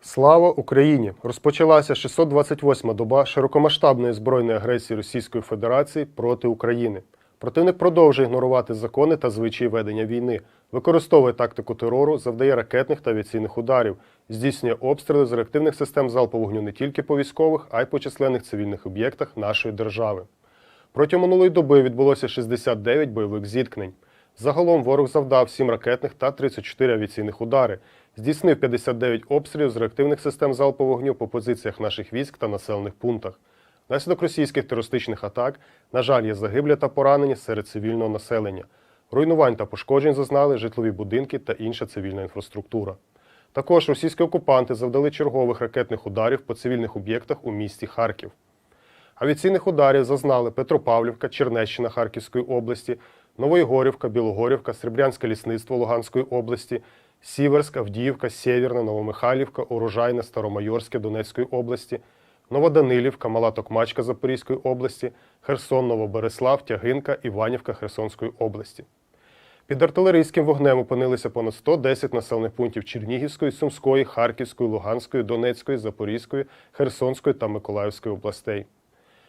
Слава Україні! Розпочалася 628-ма доба широкомасштабної збройної агресії Російської Федерації проти України. Противник продовжує ігнорувати закони та звичаї ведення війни, використовує тактику терору, завдає ракетних та авіаційних ударів, здійснює обстріли з реактивних систем залпового вогню не тільки по військових, а й по численних цивільних об'єктах нашої держави. Протягом минулої доби відбулося 69 бойових зіткнень. Загалом ворог завдав 7 ракетних та 34 авіаційних удари, здійснив 59 обстрілів з реактивних систем залпового вогню по позиціях наших військ та населених пунктах. Внаслідок російських терористичних атак, на жаль, є загиблі та поранені серед цивільного населення. Руйнувань та пошкоджень зазнали житлові будинки та інша цивільна інфраструктура. Також російські окупанти завдали чергових ракетних ударів по цивільних об'єктах у місті Харків. Авіаційних ударів зазнали Петропавлівка, Чернещина Харківської області, Новоєгорівка, Білогорівка, Сребрянське лісництво Луганської області, Сіверськ, Авдіївка, Сєвєрна, Новомихайлівка, Урожайне, Старомайорське Донецької області, Новоданилівка, Мала Токмачка Запорізької області, Херсон, Новобереслав, Тягинка, Іванівка Херсонської області. Під артилерійським вогнем опинилися понад 110 населених пунктів Чернігівської, Сумської, Харківської, Луганської, Донецької, Запорізької, Херсонської та Миколаївської областей.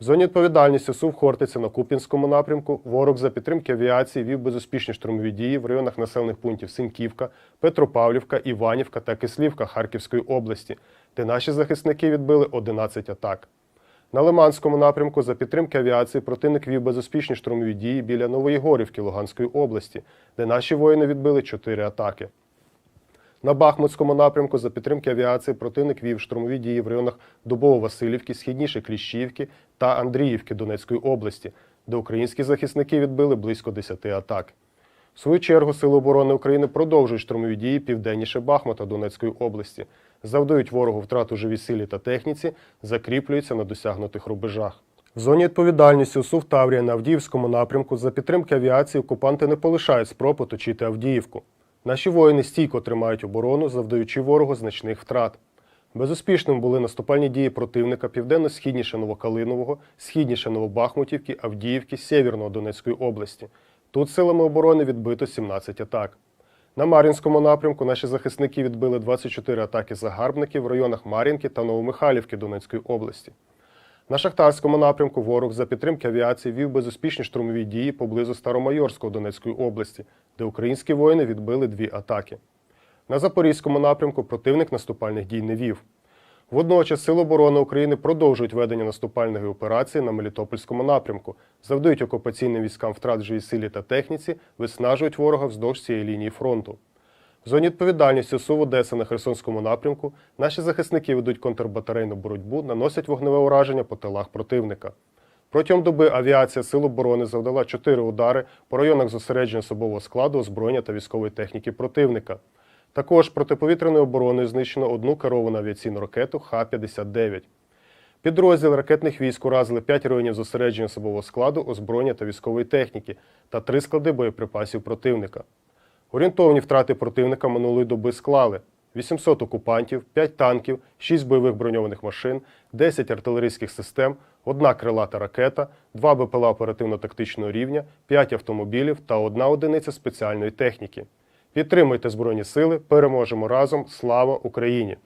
В зоні відповідальності СУВ Хортиця на Куп'янському напрямку ворог за підтримки авіації вів безуспішні штурмові дії в районах населених пунктів Синьківка, Петропавлівка, Іванівка та Кислівка Харківської області, де наші захисники відбили 11 атак. На Лиманському напрямку за підтримки авіації противник вів безуспішні штурмові дії біля Новоєгорівки Луганської області, де наші воїни відбили 4 атаки. На Бахмутському напрямку за підтримки авіації противник вів штурмові дії в районах Дубово-Василівки, Східніше Кліщівки та Андріївки Донецької області, де українські захисники відбили близько 10 атак. В свою чергу Сили оборони України продовжують штурмові дії південніше Бахмута Донецької області, завдають ворогу втрату живій силі та техніці, закріплюються на досягнутих рубежах. В зоні відповідальності УСУ в Таврія на Авдіївському напрямку за підтримки авіації окупанти не полишають спроб оточити Авдіївку. Наші воїни стійко тримають оборону, завдаючи ворогу значних втрат. Безуспішними були наступальні дії противника південно-східніше Новокалинового, східніше Новобахмутівки, Авдіївки, Сєвєрного Донецької області. Тут силами оборони відбито 17 атак. На Мар'їнському напрямку наші захисники відбили 24 атаки загарбників в районах Мар'їнки та Новомихайлівки Донецької області. На Шахтарському напрямку ворог за підтримки авіації вів безуспішні штурмові дії поблизу Старомайорського Донецької області, де українські воїни відбили дві атаки. На Запорізькому напрямку противник наступальних дій не вів. Водночас Сили оборони України продовжують ведення наступальної операції на Мелітопольському напрямку, завдають окупаційним військам втрат живій силі та техніці, виснажують ворога вздовж цієї лінії фронту. В зоні відповідальності СУ в Одеса на Херсонському напрямку наші захисники ведуть контрбатарейну боротьбу, наносять вогневе ураження по тилах противника. Протягом доби авіація Сил оборони завдала 4 удари по районах зосередження особового складу, озброєння та військової техніки противника. Також протиповітряною обороною знищено одну керовану авіаційну ракету Х-59. Підрозділ ракетних військ уразили 5 районів зосередження особового складу, озброєння та військової техніки та 3 склади боєприпасів противника. Орієнтовні втрати противника минулої доби склали 800 окупантів, 5 танків, 6 бойових броньованих машин, 10 артилерійських систем, одна крилата ракета, 2 БПЛА оперативно-тактичного рівня, 5 автомобілів та одна одиниця спеціальної техніки. Підтримуйте Збройні Сили, переможемо разом! Слава Україні!